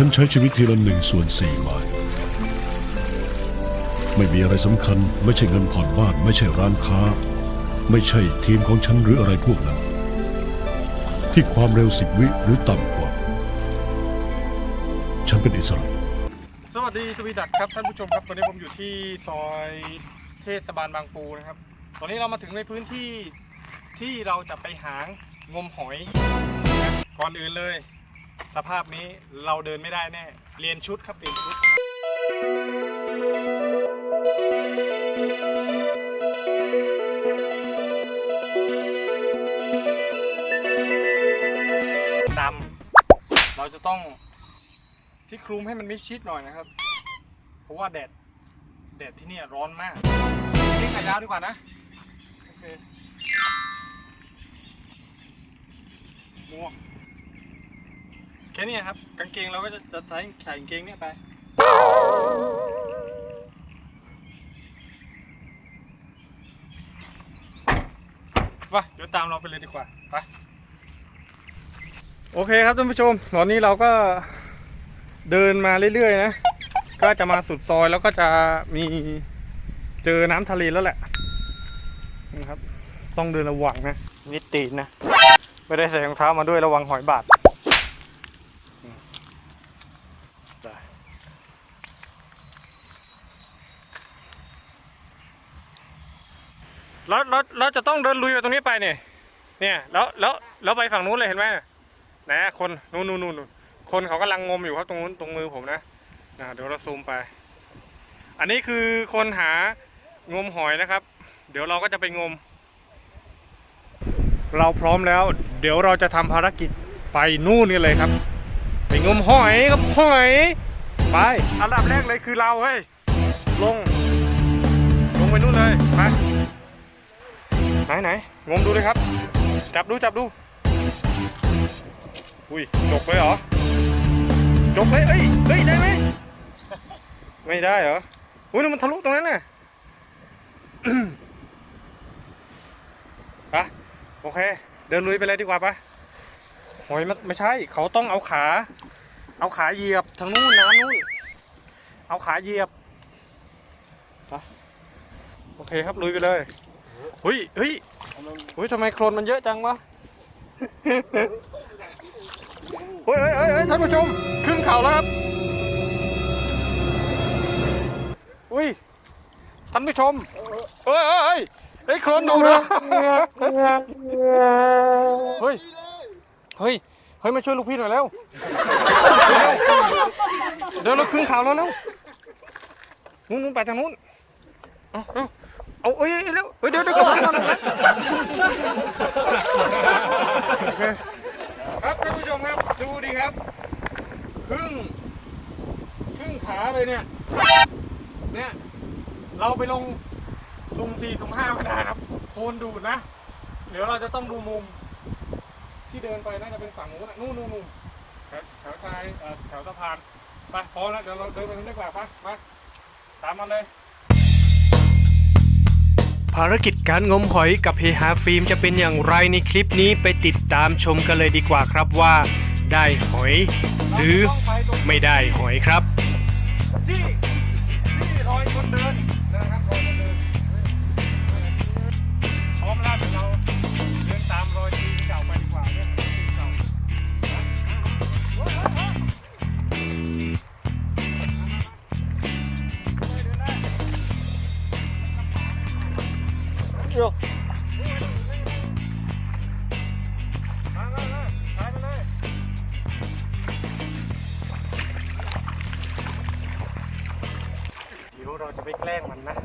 ฉันใช้ชีวิตทีละหนึ่งส่วนสี่ไม้ไม่มีอะไรสำคัญ ไม่ใช่เงินผ่อนบ้าน ไม่ใช่ร้านค้า ไม่ใช่ทีมของฉันหรืออะไรพวกนั้น ที่ความเร็วสิบวิหรือต่ำกว่า ฉันเป็นอิสระ สวัสดีทวีดักครับท่านผู้ชมครับตอนนี้ผมอยู่ที่ซอยเทศบาลบางปูนะครับ ตอนนี้เรามาถึงในพื้นที่ที่เราจะไปหางมหอย ก่อนอื่นเลย สภาพนี้เราเดินไม่ได้แน่ เรียนชุดครับเรียนชุด ดำ เราจะต้องที่คลุมให้มันไมิดชิดหน่อยนะครับ เพราะว่าแดด แดดที่นี่ร้อนมากเล่นขายาวดีกว่านะ โอเคม่วง ค่นี้ครับกางเกงเราก็จะจะใส่ใส่กางเกงเนี่ยไปไปเดี๋ยวตามเราไปเลยดีกว่าไปโอเคครับท่านผู้ชมตอนนี้เราก็เดินมาเรื่อยๆนะ ก็จะมาสุดซอยแล้วก็จะมีเจอน้ำทะเลแล้วแหละนะครับ ต้องเดินระวังนะนิดตีนนะ ไม่ได้ใส่รองเท้ามาด้วยระวังหอยบาดอืมได้ แล้วแล้วแล้วจะต้องเดินลุยไปตรงนี้ไปเนี่ยเนี่ยแล้วแล้วแล้วไปฝั่งนู้นเลยเห็นไหมไหนะคนนู้นนู้นนู้นนู้นคนเขากำลังงมอยู่ครับตรงนู้นตรงมือผมนะนะเดี๋ยวเราซูมไป อันนี้คือคนหางมหอยนะครับ เดี๋ยวเราก็จะไปงม เราพร้อมแล้ว เดี๋ยวเราจะทำภารกิจไปนู่นกันเลยครับ ไปงมหอยครับหอยไปอันดับแรกเลยคือเราเฮ้ยลง ลงไปนู่นเลยไป ไหนไหนงมดูเลยครับ จับดูจับดู อุ้ยจกเลยเหรอ จกเลยเอ้ยเอ้ยได้ไหมไม่ได้เหรอ อุ้ยนี่มันทะลุตรงนั้นน่ะไปโอเค เดินลุยไปเลยดีกว่าปะหอยมันไม่ใช่ เขาต้องเอาขา เอาขาเหยียบทางนู้นน้ำนู้น เอาขาเหยียบโอเคครับลุยไปเลย เฮ้ยเฮ้ยเฮ้ยทำไมโคลนมันเยอะจังวะเฮ้ยเฮ้ยเฮ้ยเฮ้ยท่านผู้ชมครึ่งเข่าแล้วครับอุ้ยท่านผู้ชมเฮ้ยเฮ้ยเฮ้ยโคลนดูนะเฮ้ยเฮ้ยเฮ้ยมาช่วยลูกพี่หน่อยแล้วเดี๋ยวเราครึ่งเข่าแล้วแล้วนู้นนู้นไปทางนู้นเอา เอาเอ้ยเอ้วเฮ้ยเดี๋ยวเดี๋ยวก่อนก่อนก่อนโอเคครับท่านผู้ชมครับดูดิครับครึ่งครึ่งขาเลยเนี่ยเนี่ยเราไปลงซุ่มสี่ซุ่มห้าไม่ได้ครับ โคนดูดนะ เดี๋ยวเราจะต้องดูมุม ที่เดินไปน่าจะเป็นฝั่งนู้นนู่นนู่นแถวแถวชายแถวสะพานไปพอแล้วเดี๋ยวเราเดินไปนู้นดีกว่าไปมาตามมาเลย ภารกิจการงมหอยกับเฮฮาฟิล์มจะเป็นอย่างไรในคลิปนี้ไปติดตามชมกันเลยดีกว่าครับว่า ได้หอย หรือไม่ได้หอยครับ ยวมาเลยเลยไปไปเลยเดี๋ยวเราจะไปแกล้งมันนะ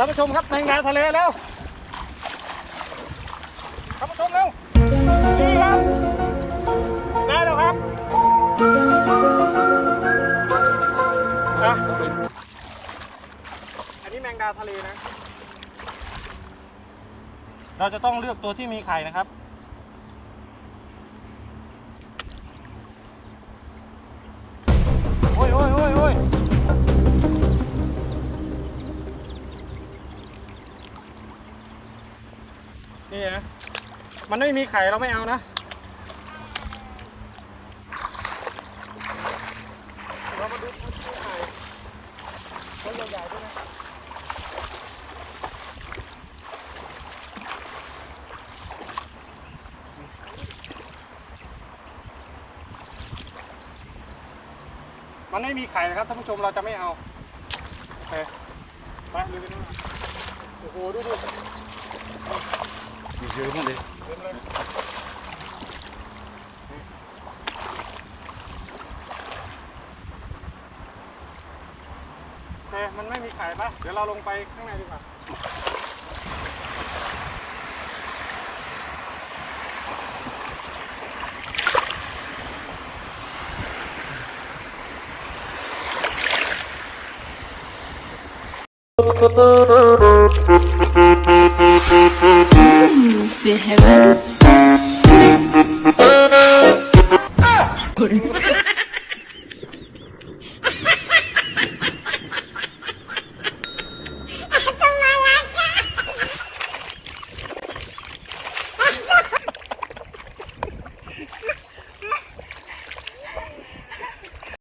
ท่านผู้ชมครับในงานทะเลแล้วท่านผู้ชมเร็วนี่ครับได้แล้วครับอะอันนี้แมงดาทะเลนะ เราจะต้องเลือกตัวที่มีไข่นะครับ มันไม่มีไข่เราไม่เอานะ เรามาดูตัวที่มีไข่ตัวใหญ่ๆด้วยนะมันไม่มีไข่นะครับท่านผู้ชมเราจะไม่เอาโอเคไปลุยกันนะโอ้โหดูดูเยอ โอเค มันไม่มีไข่ปะเดี๋ยวเราลงไปข้างในดีกว่า is heaven.